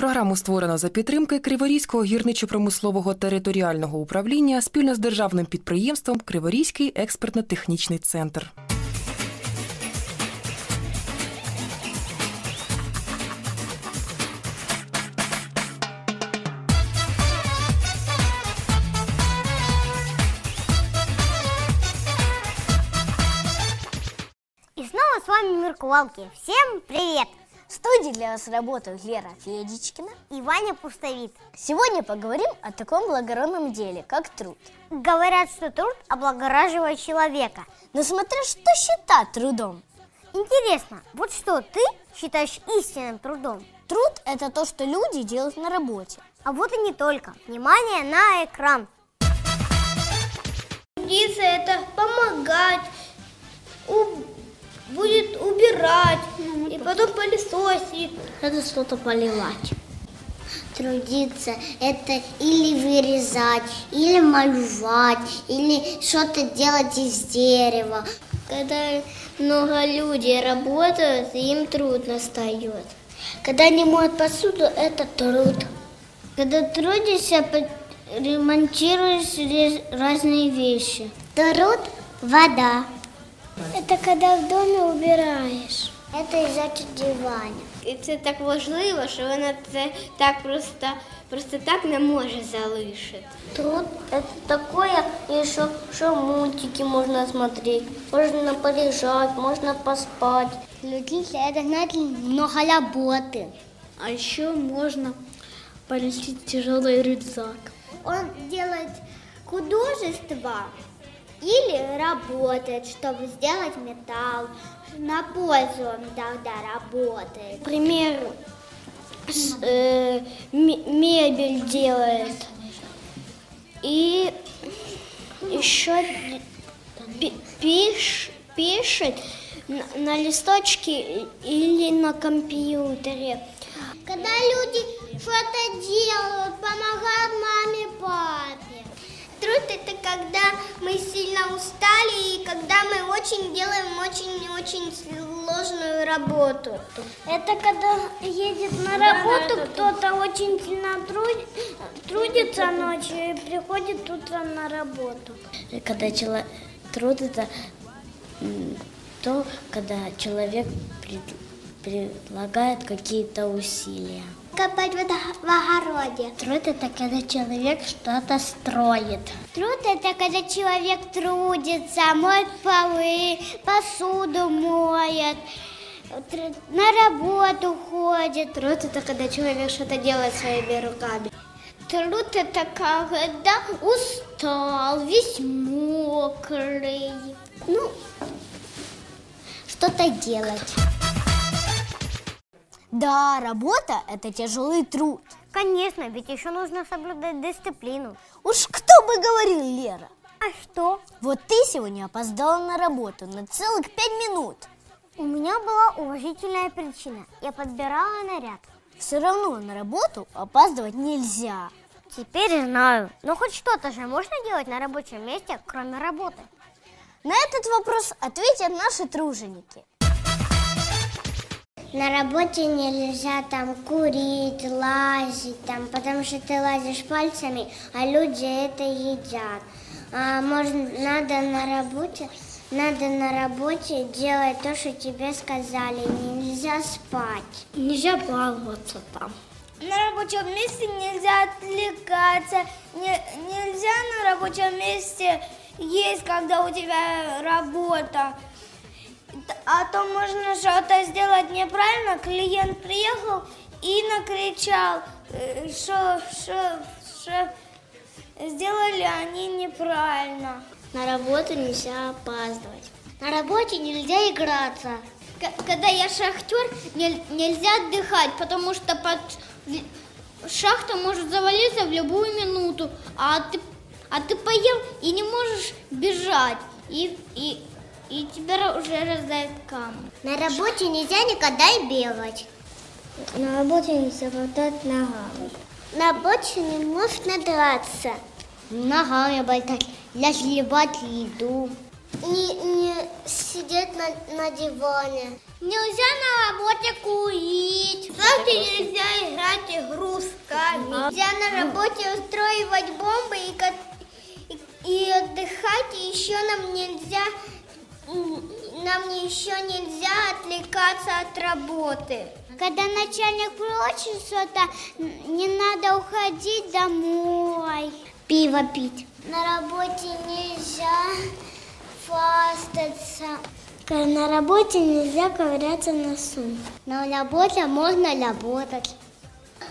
Програму створено за підтримки Криворізького гірничо-промислового територіального управління спільно з державним підприємством Криворізький експертно-технічний центр. И снова с вами Меркувалки. Всем привет! Студии для вас работают Лера Федичкина. И Ваня Пустовит. Сегодня поговорим о таком благородном деле, как труд. Говорят, что труд облагораживает человека. Но смотря что считать трудом. Интересно, вот что ты считаешь истинным трудом? Труд – это то, что люди делают на работе. А вот и не только. Внимание на экран. Трудиться потом пылесосить. Это что-то поливать. Трудиться – это или вырезать, или малювать, или что-то делать из дерева. Когда много людей работают, им трудно встает. Когда они моют посуду, это труд. Когда трудишься, ремонтируешь разные вещи. Труд – вода. Это когда в доме убираешь. Это значит диваня. І це так важливо, що вона це так просто, просто так не може залишити. Труд – это такое, еще что мультики можно смотреть, можно полежать, можно поспать. Трудиться – это знаете, много работы. А еще можно полететь тяжелый рюкзак. Он делает художество или работает, чтобы сделать металл. На пользу он тогда работает. Например, с- э, ме- мебель делает. И еще пи- пиш- пишет на, на листочке или на компьютере. Когда люди что-то делают, помогают маме, очень делаем очень-очень сложную работу. Это когда едет на работу, кто-то очень сильно труд- трудится ночью и приходит утром на работу. Когда чело- труд – это м, то, когда человек пред- предлагает какие-то усилия. Копать в ого- в огороде. Труд это когда человек что-то строит. Труд это когда человек трудится, моет полы, посуду моет, на работу ходит. Труд это когда человек что-то делает своими руками. Труд это когда устал, весь мокрый. Ну, что-то делать. Да, работа – это тяжелый труд. Конечно, ведь еще нужно соблюдать дисциплину. Уж кто бы говорил, Лера? А что? Вот ты сегодня опоздала на работу на целых пять минут. У меня была уважительная причина. Я подбирала наряд. Все равно на работу опаздывать нельзя. Теперь знаю. Но хоть что-то же можно делать на рабочем месте, кроме работы. На этот вопрос ответят наши труженики. На работе нельзя там курить, лазить, там, потому что ты лазишь пальцами, а люди это едят. А можно, надо на работе, надо на работе делать то, что тебе сказали. Нельзя спать. Нельзя баловаться там. На рабочем месте нельзя отвлекаться, нельзя на рабочем месте есть, когда у тебя работа. А то можно что-то сделать неправильно. Клиент приехал и накричал, э, что, что, что сделали они неправильно. На работу нельзя опаздывать. На работе нельзя играться. Когда я шахтер, нельзя отдыхать, потому что под шахта может завалиться в любую минуту, а ты, а ты поел и не можешь бежать, и, и, и тебя уже раздает камень. На работе нельзя никогда и бегать. На работе нельзя болтать ногами. На работе не можно драться. Ногами болтать, разливать еду. Не, не сидеть на, на диване. Нельзя на работе курить. Завтра нельзя играть игру Нельзя на работе устраивать бомбы и, и, и отдыхать, и еще нам нельзя, нам еще нельзя отвлекаться от работы. Когда начальник прочит что-то, не надо уходить домой. Пиво пить. На работе нельзя фастаться. На работе нельзя ковыряться носу. На работе можно работать.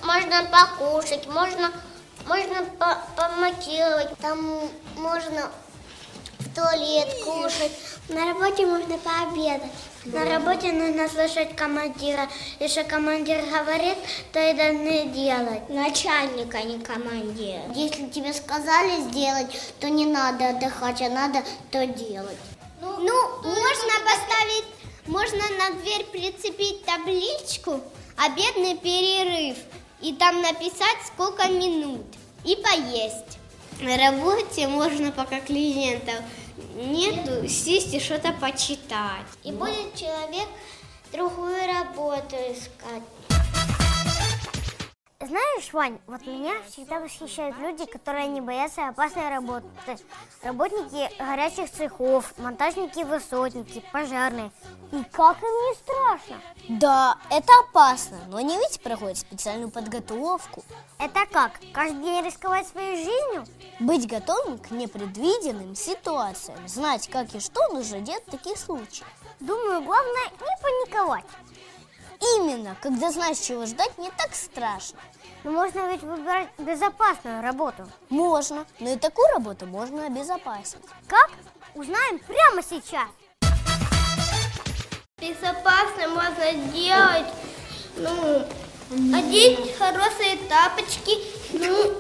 Можно покушать, можно, можно по- помакировать. Там можно в туалет кушать. На работе можно пообедать. На работе нужно слушать командира. Если командир говорит, то и должны делать. Начальника, а не командира. Если тебе сказали сделать, то не надо отдыхать, а надо то делать. Ну, можно поставить, можно на дверь прицепить табличку «Обедный перерыв» и там написать, сколько минут, и поесть. На работе можно, пока клиентов нету, сесть и что-то почитать. И будет человек другую работу искать. Знаешь, Вань, вот меня всегда восхищают люди, которые не боятся опасной работы. Работники горячих цехов, монтажники, высотники, пожарные. И как им не страшно? Да, это опасно, но они ведь проходят специальную подготовку. Это как? Каждый день рисковать своей жизнью? Быть готовым к непредвиденным ситуациям, знать, как и что нужно делать в таких случаях. Думаю, главное не паниковать. Именно, когда знаешь, чего ждать, не так страшно. Но можно ведь выбирать безопасную работу. Можно, но и такую работу можно обезопасить. Как? Узнаем прямо сейчас. Безопасно можно делать, ну, одеть хорошие тапочки, ну,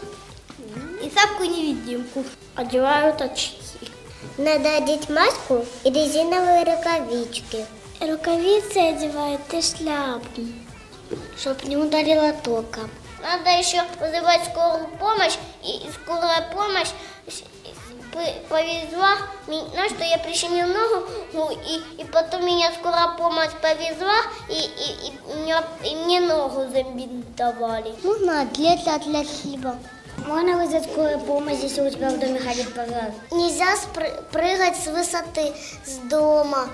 и сапку-невидимку. Одевают очки. Надо одеть маску и резиновые рукавички. Рукавицы одевают и шляпу, чтоб не ударило током. Надо еще вызывать скорую помощь, и скорая помощь повезла меня, что я прищемил ногу, ну, и, и потом меня скорая помощь повезла, и, и, и, меня- и мне ногу забинтовали. Можно отдельно для хлеба. Можно вызвать скорую помощь, если у тебя в доме ходит пожар. Нельзя спры- прыгать с высоты, с дома.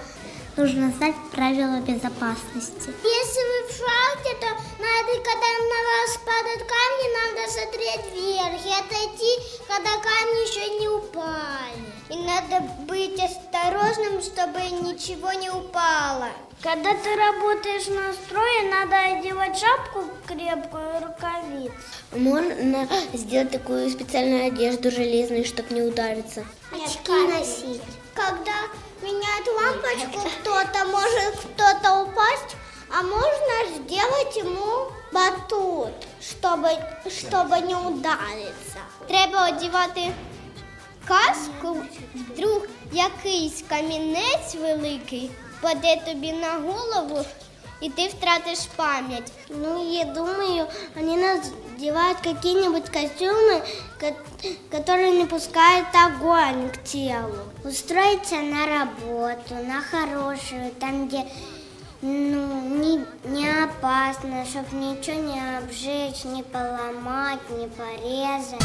Нужно знать правила безопасности. Если вы в шахте, то надо, когда на вас падают камни, надо смотреть вверх и отойти, когда камни еще не упали. И надо быть осторожным, чтобы ничего не упало. Когда ты работаешь на строе, надо одевать шапку крепкую и рукавицы. Можно сделать такую специальную одежду железную, чтобы не удариться. Очки носить. Когда меняют лампочку, кто-то может кто-то упасть, а можно сделать ему батут, чтобы, чтобы не удариться. Треба одягати каску, вдруг якийсь камінець великий паде тобі на голову, і ти втратиш пам'ять. Ну, я думаю, они надевают какие-нибудь костюмы, ко- которые не пускают огонь к телу. Устроиться на работу, на хорошую, там, где ну, не, не опасно, чтобы ничего не обжечь, не поломать, не порезать.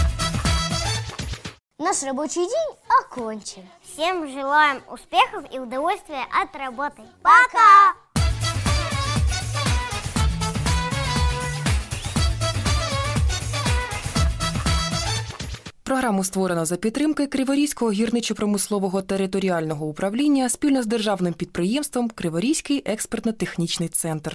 Наш рабочий день окончен. Всем желаем успехов и удовольствия от работы. Пока! Програму створено за підтримки Криворізького гірничо-промислового територіального управління спільно з державним підприємством Криворізький експертно-технічний центр.